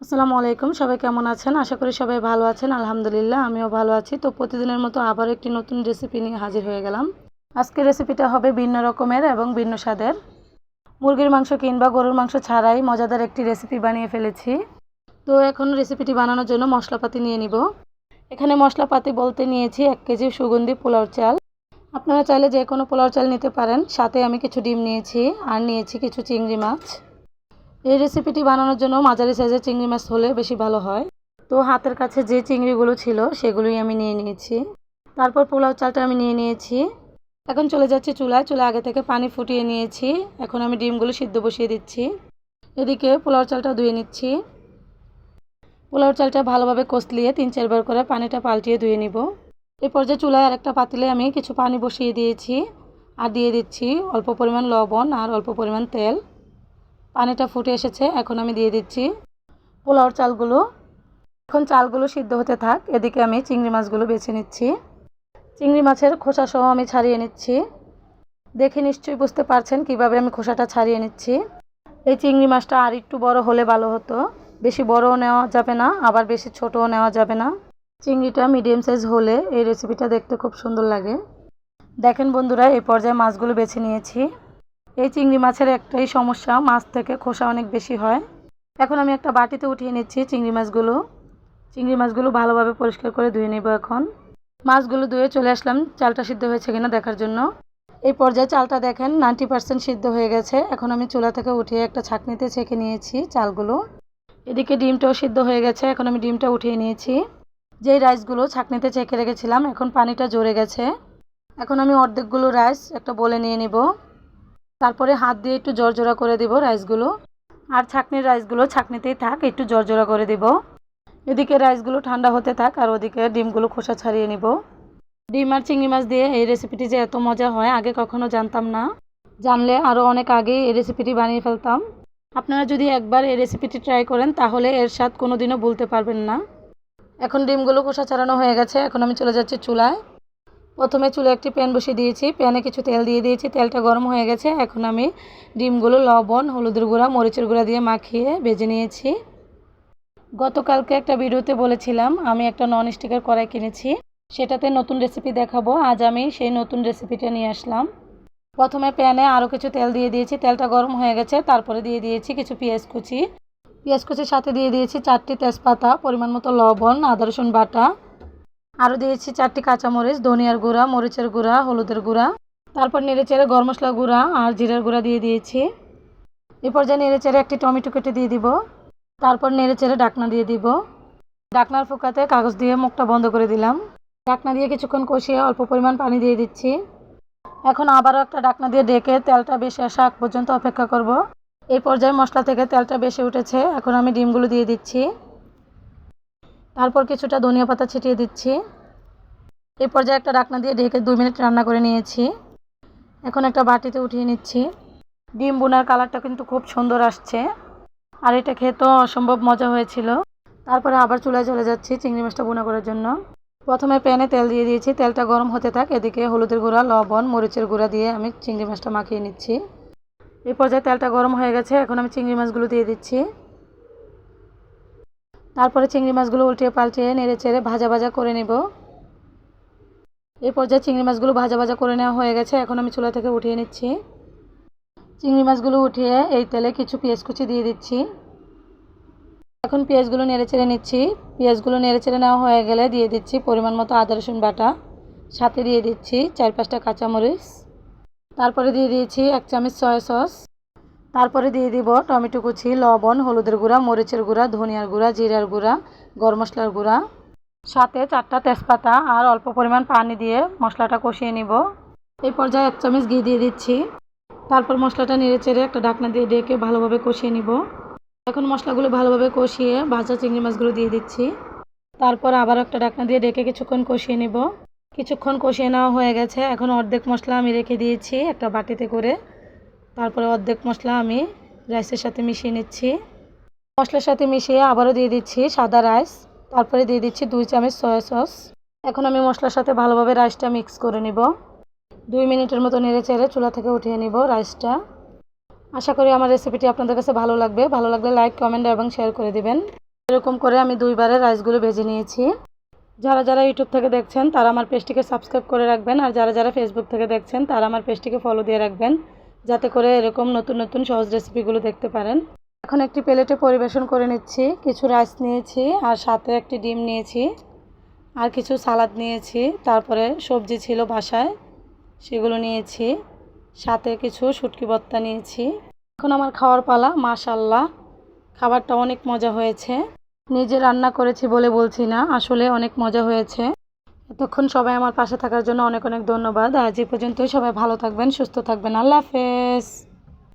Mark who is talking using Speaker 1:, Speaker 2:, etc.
Speaker 1: আসসালামু আলাইকুম, সবাই কেমন আছেন? আশা করি সবাই ভালো আছেন, আলহামদুলিল্লাহ, আমিও ভালো আছি। তো প্রতিদিনের মতো আবার একটি নতুন রেসিপি নিয়ে হাজির হয়ে গেলাম। আজকের রেসিপিটা হবে ভিন্ন রকমের এবং ভিন্ন স্বাদের। মুরগির মাংস কিংবা গরুর মাংস ছাড়াই মজাদার একটি রেসিপি বানিয়ে ফেলেছি। তো এখন রেসিপিটি বানানোর জন্য মশলাপাতি নিয়ে নিব। এখানে মশলাপাতি বলতে নিয়েছি এক কেজি সুগন্ধি পোলাও চাল। আপনারা চাইলে যে কোনো পোলাও চাল নিতে পারেন। সাথে আমি কিছু ডিম নিয়েছি, আর নিয়েছি কিছু চিংড়ি মাছ। এই রেসিপিটি বানানোর জন্য মাঝারি সাইজের চিংড়ি মাছ হলে বেশি ভালো হয়। তো হাতের কাছে যে চিংড়িগুলো ছিল, সেগুলোই আমি নিয়ে নিয়েছি। তারপর পোলাও চালটা আমি নিয়ে নিয়েছি। এখন চলে যাচ্ছি চুলায়। চুলা আগে থেকে পানি ফুটিয়ে নিয়েছি। এখন আমি ডিমগুলো সিদ্ধ বসিয়ে দিচ্ছি। এদিকে পোলাও চালটা ধুয়ে নিচ্ছি। পোলাও চালটা ভালোভাবে কষলিয়ে তিন চারবার করে পানিটা পাল্টিয়ে ধুয়ে নিব। এই পর্যায়ে চুলায় আরেকটা পাতিলে আমি কিছু পানি বসিয়ে দিয়েছি। আর দিয়ে দিচ্ছি অল্প পরিমাণ লবণ আর অল্প পরিমাণ তেল। পানিটা ফুটে এসেছে, এখন আমি দিয়ে দিচ্ছি পোলাওর চালগুলো। এখন চালগুলো সিদ্ধ হতে থাক, এদিকে আমি চিংড়ি মাছগুলো বেছে নিচ্ছি। চিংড়ি মাছের খোসা সহ আমি ছাড়িয়ে নিচ্ছি। দেখে নিশ্চয়ই বুঝতে পারছেন কীভাবে আমি খোসাটা ছাড়িয়ে নিচ্ছি। এই চিংড়ি মাছটা আর একটু বড় হলে ভালো হতো। বেশি বড়ও নেওয়া যাবে না, আবার বেশি ছোটও নেওয়া যাবে না। চিংড়িটা মিডিয়াম সাইজ হলে এই রেসিপিটা দেখতে খুব সুন্দর লাগে। দেখেন বন্ধুরা, এই পর্যায়ে মাছগুলো বেছে নিয়েছি। এই চিংড়ি মাছের একটাই সমস্যা, মাছ থেকে খোসা অনেক বেশি হয়। এখন আমি একটা বাটিতে উঠিয়ে নিচ্ছি চিংড়ি মাছগুলো। চিংড়ি মাছগুলো ভালোভাবে পরিষ্কার করে ধুয়ে নেব এখন। মাছগুলো ধুয়ে চলে আসলাম, চালটা সিদ্ধ হয়েছে কিনা দেখার জন্য। এই পর্যায়ে চালটা দেখেন, নাইনটি পার্সেন্ট সিদ্ধ হয়ে গেছে। এখন আমি চুলা থেকে উঠিয়ে একটা ছাঁকনিতে ছেঁকে নিয়েছি চালগুলো। এদিকে ডিমটাও সিদ্ধ হয়ে গেছে, এখন আমি ডিমটা উঠিয়ে নিয়েছি। যেই রাইসগুলো ছাঁকনিতে ছেঁকে রেখেছিলাম, এখন পানিটা জড়ে গেছে। এখন আমি অর্ধেকগুলো রাইস একটা বলে নিয়ে নিব। তারপরে হাত দিয়ে একটু জর্জরা করে দেব রাইসগুলো। আর ছাকনির রাইসগুলো ছাকনিতেই থাক, একটু জর্জরা করে দেব। এদিকে রাইসগুলো ঠান্ডা হতে থাক আর ওদিকে ডিমগুলো খোসা ছাড়িয়ে নিব। ডিম আর চিংড়ি মাছ দিয়ে এই রেসিপিটি যে এত মজা হয়, আগে কখনো জানতাম না। জানলে আরও অনেক আগে এই রেসিপিটি বানিয়ে ফেলতাম। আপনারা যদি একবার এই রেসিপিটি ট্রাই করেন, তাহলে এর স্বাদ কোনো দিনও ভুলতে পারবেন না। এখন ডিমগুলো খোসা ছাড়ানো হয়ে গেছে, এখন আমি চলে যাচ্ছি চুলায়। প্রথমে চুলে একটি প্যান বসিয়ে দিয়েছি। প্যানে কিছু তেল দিয়ে দিয়েছি। তেলটা গরম হয়ে গেছে। এখন আমি ডিমগুলো, লবণ, হলুদের গুঁড়া, মরিচের গুঁড়া দিয়ে মাখিয়ে ভেজে নিয়েছি। গতকালকে একটা ভিডিওতে বলেছিলাম, আমি একটা নন স্টিকের কড়াই কিনেছি। সেটাতে নতুন রেসিপি দেখাবো। আজ আমি সেই নতুন রেসিপিটা নিয়ে আসলাম। প্রথমে প্যানে আরও কিছু তেল দিয়ে দিয়েছি। তেলটা গরম হয়ে গেছে। তারপরে দিয়ে দিয়েছি কিছু পেঁয়াজ কুচি। পেঁয়াজ কুচির সাথে দিয়ে দিয়েছি চারটি তেজপাতা, পরিমাণ মতো লবণ, আদা, রসুন বাটা। আরও দিয়েছি চারটি কাঁচামরিচ, ধনিয়ার গুঁড়া, মরিচের গুঁড়া, হলুদের গুঁড়া। তারপর নেড়ে চেড়ে গরম মশলা গুঁড়া আর জিরার গুঁড়া দিয়ে দিয়েছি। এ পর্যায়ে নেড়ে চেড়ে একটি টমেটো কেটে দিয়ে দিব। তারপর নেড়ে চেড়ে ডাকনা দিয়ে দিব। ডাকনার ফুকাতে কাগজ দিয়ে মুখটা বন্ধ করে দিলাম। ডাকনা দিয়ে কিছুক্ষণ কষিয়ে অল্প পরিমাণ পানি দিয়ে দিচ্ছি। এখন আবারও একটা ডাকনা দিয়ে ডেকে তেলটা বেশি আসা আগ পর্যন্ত অপেক্ষা করব। এই পর্যায়ে মশলা থেকে তেলটা বেশি উঠেছে। এখন আমি ডিমগুলো দিয়ে দিচ্ছি। তারপর কিছুটা ধনিয়া পাতা ছিটিয়ে দিচ্ছি। এই পর্যায়ে একটা ডাকনা দিয়ে ঢেকে দুই মিনিট রান্না করে নিয়েছি। এখন একটা বাটিতে উঠিয়ে নিচ্ছি। ডিম বোনার কালারটা কিন্তু খুব সুন্দর আসছে। আর এটা খেতেও অসম্ভব মজা হয়েছিল। তারপরে আবার চুলায় চলে যাচ্ছি চিংড়ি মাছটা বোনা করার জন্য। প্রথমে প্যানে তেল দিয়ে দিয়েছি। তেলটা গরম হতে থাক, এদিকে হলুদের গুঁড়া, লবণ, মরিচের গুঁড়া দিয়ে আমি চিংড়ি মাছটা মাখিয়ে নিচ্ছি। এই পর্যায়ে তেলটা গরম হয়ে গেছে, এখন আমি চিংড়ি মাছগুলো দিয়ে দিচ্ছি। তারপরে চিংড়ি মাছগুলো উল্টিয়ে পাল্টিয়ে নেড়ে চেড়ে ভাজা ভাজা করে নেব। এই পর্যায়ে চিংড়ি মাছগুলো ভাজা ভাজা করে নেওয়া হয়ে গেছে, এখন আমি চুলা থেকে উঠিয়ে নিচ্ছি। চিংড়ি মাছগুলো উঠিয়ে এই তেলে কিছু পেঁয়াজ কুচি দিয়ে দিচ্ছি। এখন পেঁয়াজগুলো নেড়ে চেড়ে নিচ্ছি। পেঁয়াজগুলো নেড়ে চেড়ে নেওয়া হয়ে গেলে দিয়ে দিচ্ছি পরিমাণ মতো আদা, রসুন বাটা। সাথে দিয়ে দিচ্ছি চার পাঁচটা কাঁচামরিচ। তারপরে দিয়ে দিয়েছি এক চামচ সয়া সস। তারপরে দিয়ে দিব টমেটো কুচি, লবণ, হলুদের গুঁড়া, মরিচের গুঁড়া, ধনিয়ার গুঁড়া, জিরার গুঁড়া, গরম মশলার গুঁড়া, সাথে চারটা তেজপাতা আর অল্প পরিমাণ পানি দিয়ে মশলাটা কষিয়ে নিব। এই পর্যায়ে এক চামচ ঘি দিয়ে দিচ্ছি। তারপর মশলাটা নেড়ে চেড়ে একটা ঢাকনা দিয়ে ডেকে ভালোভাবে কষিয়ে নিব। এখন মশলাগুলো ভালোভাবে কষিয়ে ভাজা চিংড়ি মাছগুলো দিয়ে দিচ্ছি। তারপর আবার একটা ঢাকনা দিয়ে ডেকে কিছুক্ষণ কষিয়ে নিব। কিছুক্ষণ কষিয়ে নেওয়া হয়ে গেছে। এখন অর্ধেক মশলা আমি রেখে দিয়েছি একটা বাটিতে করে। তারপরে অর্ধেক মশলা আমি রাইসের সাথে মিশিয়ে নিচ্ছি। মশলার সাথে মিশিয়ে আবারও দিয়ে দিচ্ছি সাদা রাইস। তারপরে দিয়ে দিচ্ছি দুই চামচ সয়া সস। এখন আমি মশলার সাথে ভালোভাবে রাইসটা মিক্স করে নিব। দুই মিনিটের মতো নেড়ে চেড়ে চুলা থেকে উঠিয়ে নিব রাইসটা। আশা করি আমার রেসিপিটি আপনাদের কাছে ভালো লাগবে। ভালো লাগলে লাইক, কমেন্ট এবং শেয়ার করে দিবেন। এরকম করে আমি দুইবারে রাইসগুলো ভেজে নিয়েছি। যারা যারা ইউটিউব থেকে দেখছেন, তারা আমার পেজটিকে সাবস্ক্রাইব করে রাখবেন। আর যারা যারা ফেসবুক থেকে দেখছেন, তারা আমার পেজটিকে ফলো দিয়ে রাখবেন। যাতে করে এরকম নতুন নতুন সহজ রেসিপিগুলো দেখতে পারেন। এখন একটি প্লেটে পরিবেশন করে নিচ্ছি। কিছু রাইস নিয়েছি আর সাথে একটি ডিম নিয়েছি আর কিছু সালাদ নিয়েছি। তারপরে সবজি ছিল বাসায়, সেগুলো নিয়েছি। সাথে কিছু শুটকি ভর্তা নিয়েছি। এখন আমার খাওয়ার পালা মাশাল্লাহ খাবারটা অনেক মজা হয়েছে। নিজে রান্না করেছি বলে বলছি না, আসলে অনেক মজা হয়েছে। এতক্ষণ সবাই আমার পাশে থাকার জন্য অনেক অনেক ধন্যবাদ। আজ এই পর্যন্তই সবাই ভালো থাকবেন, সুস্থ থাকবেন। আল্লাহ হাফেজ।